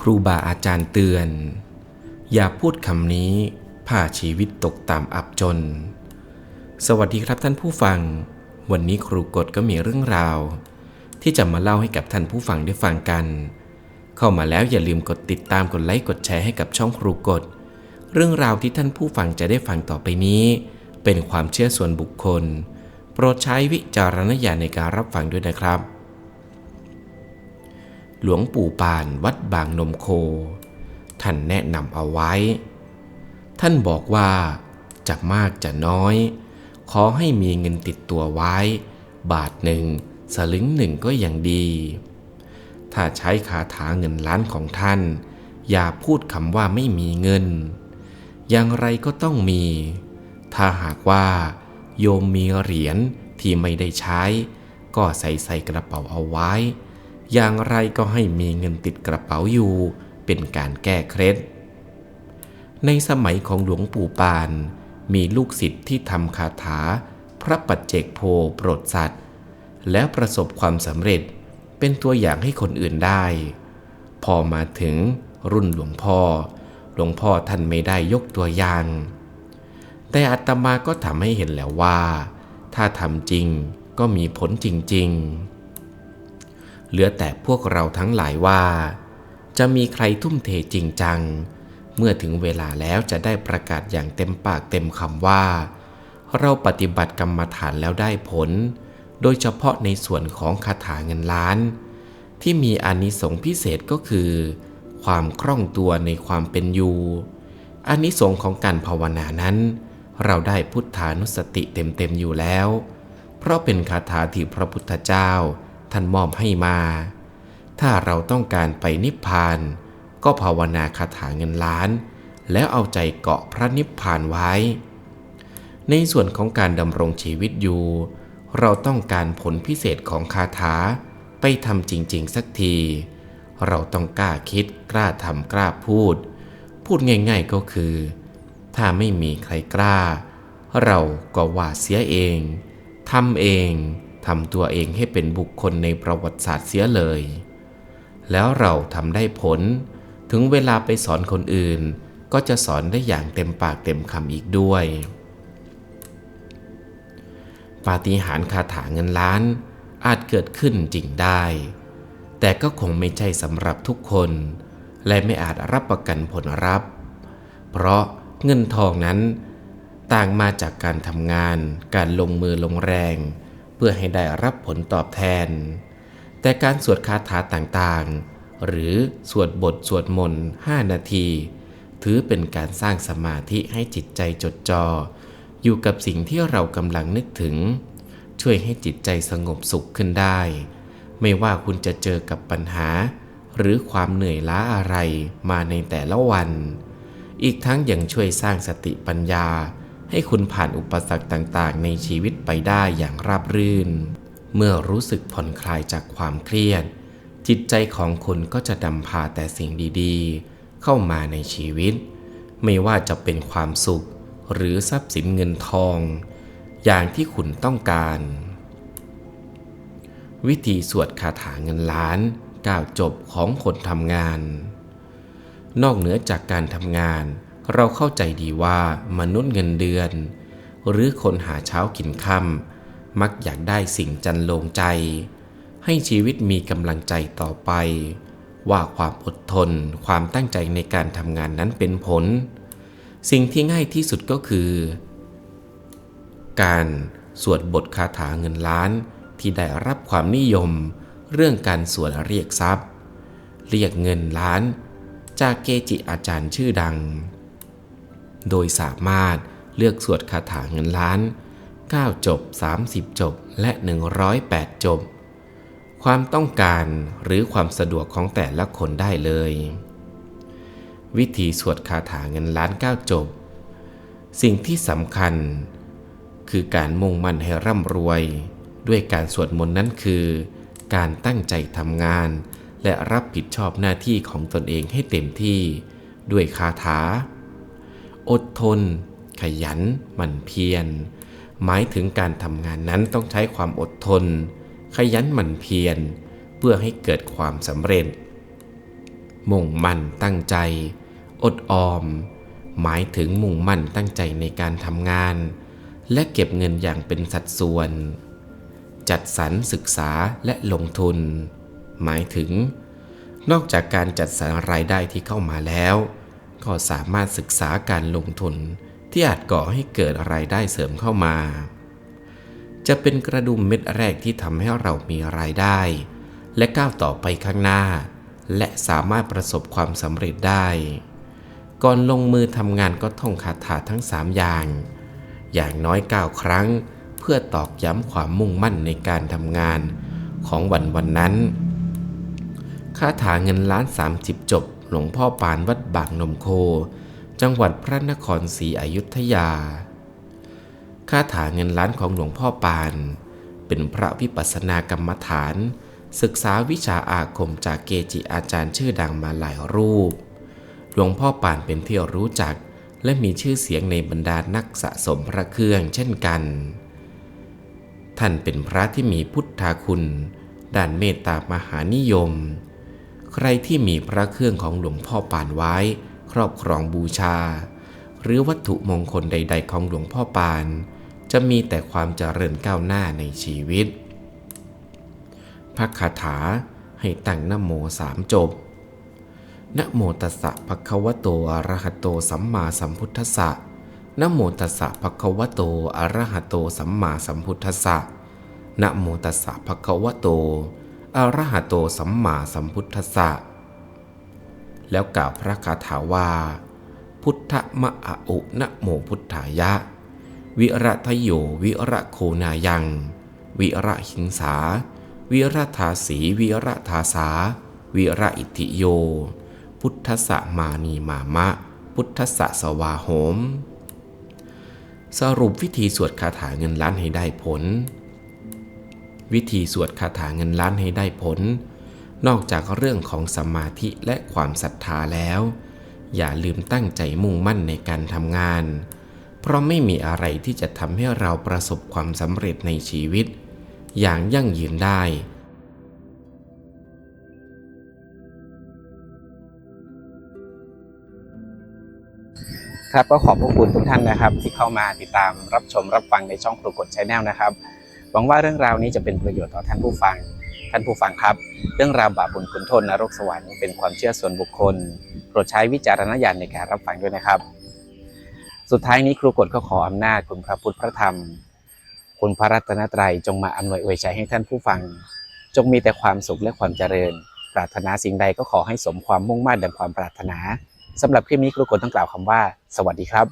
ครูบาอาจารย์เตือน อย่าพูดคำนี้พาชีวิตตกตามอับจน สวัสดีครับท่านผู้ฟัง วันนี้ครูกฎก็มีเรื่องราว ที่จะมาเล่าให้กับท่านผู้ฟังได้ฟังกัน เข้ามาแล้วอย่าลืมกดติดตามกดไลค์กดแชร์ให้กับช่องครูกฎเรื่องราวที่ท่านผู้ฟังจะได้ฟังต่อไปนี้ เป็นความเชื่อส่วนบุคคล โปรดใช้วิจารณญาณในการรับฟังด้วยนะครับ หลวงปู่ปานวัดบางนมโค ท่านแนะนำเอาไว้ ท่านบอกว่าจะมากจะน้อย ขอให้มีเงินติดตัวไว้ บาทหนึ่งสลึงหนึ่งก็ยังดี ถ้าใช้คาถาเงินล้านของท่าน อย่าพูดคำว่าไม่มีเงิน อย่างไรก็ต้องมี ถ้าหากว่า โยมมีเหรียญที่ไม่ได้ใช้ ก็ใส่ใส่กระเป๋าเอาไว้ อย่างไรก็ให้มีเงินติดกระเป๋าอยู่ เป็นการแก้เคล็ด ในสมัยของหลวงปู่ปาน มีลูกศิษย์ที่ทำคาถา พระปัจเจกโพโปรดสัตว์ แล้วประสบความสำเร็จเป็นตัวอย่างให้คนอื่นได้ พอมาถึงรุ่นหลวงพ่อ หลวงพ่อท่านไม่ได้ยกตัวอย่าง แต่อาตมาก็ทำให้เห็นแล้วว่า ถ้าทำจริงก็มีผลจริง ๆ เหลือแต่พวกเราทั้งหลายว่า จะมีใครทุ่มเทจริงจัง เมื่อถึงเวลาแล้วจะได้ประกาศอย่างเต็มปากเต็มคำว่า เราปฏิบัติกรรมฐานแล้วได้ผล โดยเฉพาะในส่วนของคาถาเงินล้าน ที่มีอานิสงส์พิเศษก็คือ ความคล่องตัวในความเป็นอยู่อานิสงส์ของการภาวนานั้น เราได้พุทธานุสติเต็มๆอยู่แล้ว เพราะเป็นคาถาที่พระพุทธเจ้า ท่านมอบให้มา ถ้าเราต้องการไปนิพพาน ก็ภาวนาคาถาเงินล้าน แล้วเอาใจเกาะพระนิพพานไว้ ในส่วนของการดำรงชีวิตอยู่ เราต้องการผลพิเศษของคาถาไปทำจริง ๆ สักที เราต้องกล้าคิดกล้าทำกล้าพูด พูดง่ายๆก็คือ ถ้าไม่มีใครกล้า เราก็ว่าเสียเองทำเอง ทำตัวเองให้เป็นบุคคลในประวัติศาสตร์เสียเลย แล้วเราทำได้ผล ถึงเวลาไปสอนคนอื่น ก็จะสอนได้อย่างเต็มปากเต็มคำอีกด้วย ปาฏิหาริย์คาถาเงินล้านอาจเกิดขึ้นจริงได้ แต่ก็คงไม่ใช่สำหรับทุกคน และไม่อาจรับประกันผลรับ เพราะเงินทองนั้น ต่างมาจากการทำงาน การลงมือลงแรง พื่อให้ได้รับผลตอบแทน แต่การสวดคาถาต่างๆ หรือสวดบทสวดมนต์5นาที ถือเป็นการสร้างสมาธิให้จิตใจจดจอ่ออยู่กับสิ่งที่เรากำลังนึกถึง ช่วยให้จิตใจสงบสุขขึ้นได้ ไม่ว่าคุณจะเจอกับปัญหา หรือความเหนื่อยล้าอะไรมาในแต่ละวัน อีกทั้งยังช่วยสร้างสติปัญญา ให้คุณผ่านอุปสรรคต่างๆ ในชีวิตไปได้อย่างราบรื่น เมื่อรู้สึกผ่อนคลายจากความเครียด จิตใจของคุณก็จะนำพาแต่สิ่งดีๆ เข้ามาในชีวิต ไม่ว่าจะเป็นความสุข หรือทรัพย์สินเงินทอง อย่างที่คุณต้องการ วิธีสวดคาถาเงินล้านก้าวจบของคนทำงาน นอกเหนือจากการทำงาน เราเข้าใจดีว่ามนุษย์เงินเดือน หรือคนหาเช้ากินค่ำมักอยากได้สิ่งจันลงใจ ให้ชีวิตมีกำลังใจต่อไป ว่าความอดทนความตั้งใจในการทำงานนั้นเป็นผล สิ่งที่ง่ายที่สุดก็คือ การสวดบทคาถาเงินล้านที่ได้รับความนิยม เรื่องการสวดเรียกทรัพย์ เรียกเงินล้านจากเกจิอาจารย์ชื่อดัง โดยสามารถเลือกสวดคาถาเงินล้าน 9 จบ 30 จบ และ 108 จบ ความต้องการหรือความสะดวกของแต่ละคนได้เลย วิธีสวดคาถาเงินล้าน 9 จบ สิ่งที่สำคัญ คือการมุ่งมั่นให้ร่ำรวย ด้วยการสวดมนต์นั้นคือ การตั้งใจทำงาน และรับผิดชอบหน้าที่ของตนเองให้เต็มที่ ด้วยคาถา อดทน ขยันหมั่นเพียร หมายถึงการทำงานนั้นต้องใช้ความอดทน ขยันหมั่นเพียร เพื่อให้เกิดความสำเร็จ มุ่งมั่นตั้งใจ อดออม หมายถึงมุ่งมั่นตั้งใจในการทำงาน และเก็บเงินอย่างเป็นสัดส่วน จัดสรรศึกษาและลงทุน หมายถึง นอกจากการจัดสรรรายได้ที่เข้ามาแล้ว ก็สามารถศึกษาการลงทุนที่อาจก่อให้เกิดรายได้เสริมเข้ามา จะเป็นกระดุมเม็ดแรกที่ทำให้เรามีรายได้ และก้าวต่อไปข้างหน้า และสามารถประสบความสำเร็จได้ ก่อนลงมือทำงานก็ท่องคาถาทั้งสามอย่าง อย่างน้อย 9 ครั้ง เพื่อตอกย้ำความมุ่งมั่นในการทำงานของวันวันนั้น คาถาเงินล้าน 30 จบ หลวงพ่อปานวัดบางนมโค จังหวัดพระนครศรีอยุธยา คาถาเงินล้านของหลวงพ่อปาน เป็นพระวิปัสสนากรรมฐาน ศึกษาวิชาอาคมจากเกจิอาจารย์ชื่อดังมาหลายรูป หลวงพ่อปานเป็นที่รู้จักและมีชื่อเสียงในบรรดานักสะสมพระเครื่องเช่นกัน ท่านเป็นพระที่มีพุทธาคุณ ด้านเมตตามหานิยม ใครที่มีพระเครื่องของหลวงพ่อปานไว้ ครอบครองบูชา หรือวัตถุมงคลใด ๆ ของหลวงพ่อปาน จะมีแต่ความเจริญก้าวหน้าในชีวิตพระคาถาให้ตั้งนโมสามจบนโมตัสสะภะคะวะโตอะระหะโตสัมมาสัมพุทธัสสะนโมตัสสะภะคะวะโตอะระหะโตสัมมาสัมพุทธัสสะนโมตัสสะภะคะวะโต อระหะโตสัมมาสัมพุทธัสสะ แล้วกล่าวพระคาถาว่า พุทธมะอะอุนะโมพุทธายะ วิระทโยวิระโคนายัง วิระหิงสา วิระทาสีวิระทาสา วิระอิติโย พุทธะมานีมามะ พุทธะสวาโหม สรุปวิธีสวดคาถาเงินล้านให้ได้ผล วิธีสวดคาถาเงินล้านให้ได้ผล นอกจากเรื่องของสมาธิและความศรัทธาแล้ว อย่าลืมตั้งใจมุ่งมั่นในการทำงาน เพราะไม่มีอะไรที่จะทำให้เราประสบความสำเร็จในชีวิต อย่างยั่งยืนได้ครับก็ขอบพระคุณทุกท่านนะครับ ที่เข้ามาติดตามรับชมรับฟังในช่องปรากฏชแนลนะครับ หวังว่าเรื่องราวนี้จะเป็นประโยชน์ต่อท่านผู้ฟัง ท่านผู้ฟังครับ เรื่องราวบาปบุญคุณโทษนรกสวรรค์เป็นความเชื่อส่วนบุคคล โปรดใช้วิจารณญาณในการรับฟังด้วยนะครับ สุดท้ายนี้ครูกฎก็ขออำนาจคุณพระพุทธพระธรรม คุณพระรัตนตรัยจงมาอำนวยอวยชัยให้ท่านผู้ฟัง จงมีแต่ความสุขและความเจริญ ปรารถนาสิ่งใดก็ขอให้สมความมุ่งมั่นดังความปรารถนาสำหรับคลิปนี้ครูกฎต้องกล่าวคำว่า สวัสดีครับ